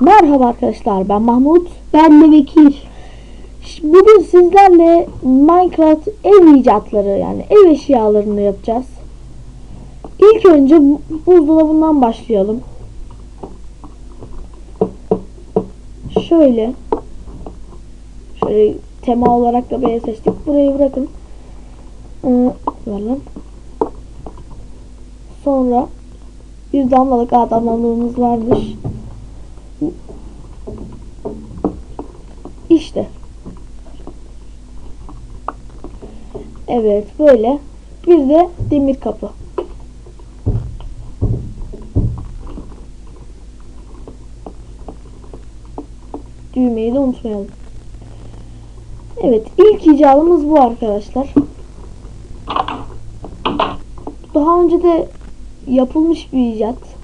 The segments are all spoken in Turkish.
Merhaba arkadaşlar ben Mahmut. Ben de Bekir. Bugün sizlerle Minecraft ev icatları yani ev eşyalarını yapacağız. İlk önce bu- buzdolabından başlayalım. Şöyle. Şöyle tema olarak da böyle seçtik. Burayı bırakın. Ee, ver lan. Sonra bir damlalık Aa, damlalığımız varmış. İşte. Evet böyle. Bir de demir kapı. Düğmeyi de unutmayalım. Evet ilk icadımız bu arkadaşlar. Daha önce de yapılmış bir icat.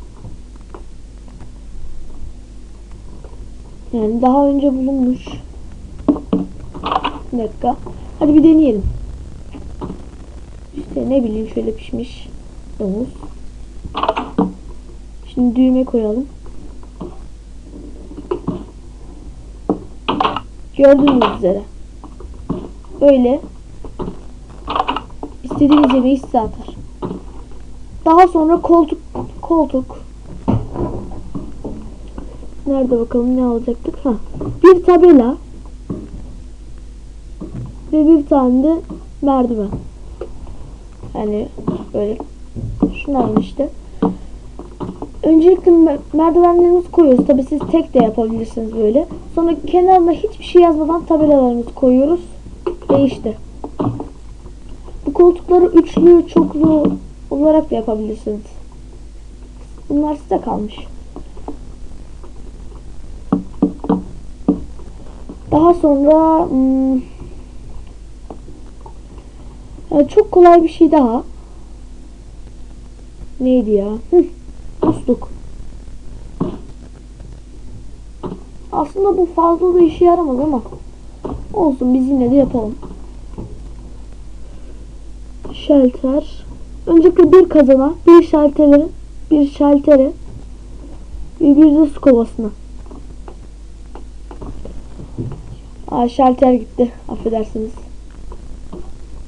Yani daha önce bulunmuş. Bir dakika. Hadi bir deneyelim. İşte ne bileyim şöyle pişmiş domuz. Şimdi düğme koyalım. Gördüğünüz üzere. Böyle istediğiniz yemeği size atar. Daha sonra koltuk koltuk Nerede bakalım ne alacaktık? Ha. Bir tabela ve bir tane de merdiven. Yani böyle şunlar işte. Öncelikle mer- merdivenlerimizi koyuyoruz. Tabi siz tek de yapabilirsiniz böyle. Sonra kenarına hiçbir şey yazmadan tabelalarımızı koyuyoruz. Ve işte. Bu koltukları üçlü, çoklu olarak da yapabilirsiniz. Bunlar size kalmış. Daha sonra hmm, ya çok kolay bir şey daha. Neydi ya? Hı, musluk. Aslında bu fazla da işe yaramaz ama olsun biz yine de yapalım. Şalter. Öncelikle bir kazana, bir şaltere, bir şaltere ve bir de su kovasına. Aa şalter gitti. Affedersiniz.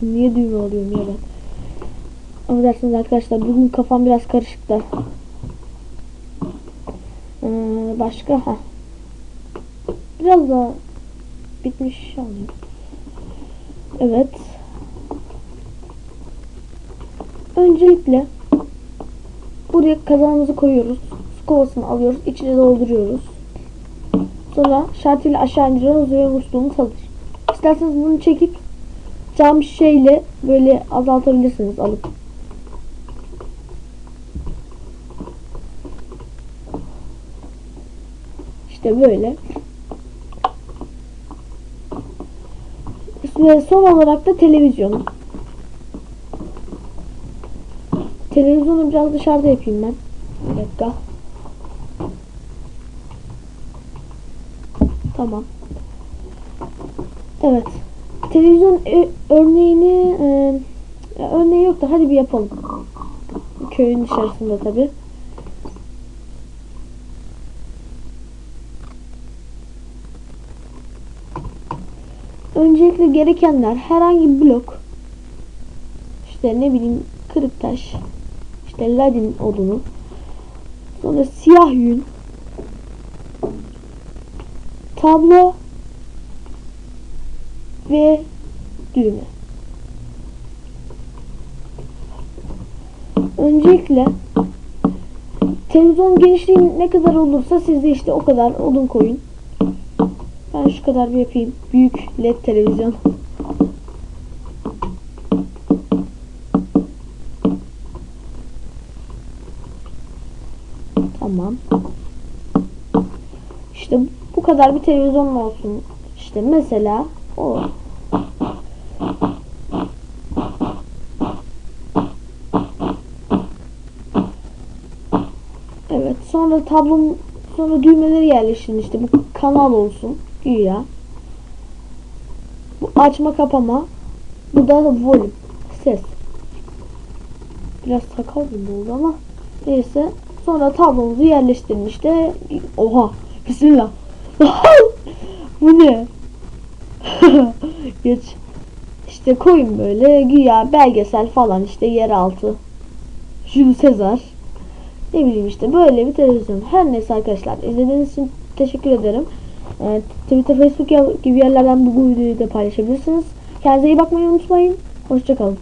Niye düğme alıyorum ya ben? Affedersiniz arkadaşlar. Bugün kafam biraz karışık da. Ee, başka ha. Biraz daha bitmiş alayım. Evet. Öncelikle buraya kazanımızı koyuyoruz. Su kovasını alıyoruz. içine dolduruyoruz. Sonra şartıyla aşağı indiriyoruz ve musluğumuz hazır. İsterseniz bunu çekip cam şişeyle böyle azaltabilirsiniz alıp. İşte böyle. Ve son olarak da televizyon. Televizyonu biraz dışarıda yapayım ben. Bir dakika. Tamam. Evet. Televizyon ö- örneğini e, örneği yok da hadi bir yapalım. Köyün dışarısında tabi. Öncelikle gerekenler herhangi bir blok. İşte ne bileyim kırık taş. İşte ladin odunu. Sonra siyah yün. Tablo ve düğme. Öncelikle televizyon genişliği ne kadar olursa siz de işte o kadar odun koyun. Ben şu kadar bir yapayım. Büyük led televizyon. Tamam. İşte bu kadar bir televizyon olsun. İşte mesela o. Evet sonra tablom sonra düğmeleri yerleştirin işte bu kanal olsun güya. Bu açma kapama. Bu da volüm. Ses. Biraz sakal oldu ama neyse. Sonra tablomuzu yerleştirin işte. Oha. Bismillah. Bu ne? Geç. İşte koyun böyle güya belgesel falan işte yeraltı. Jules Sezar. Ne bileyim işte böyle bir televizyon. Her neyse arkadaşlar izlediğiniz için teşekkür ederim. Ee, Twitter, Facebook gibi yerlerden bu videoyu da paylaşabilirsiniz. Kendinize iyi bakmayı unutmayın. Hoşçakalın.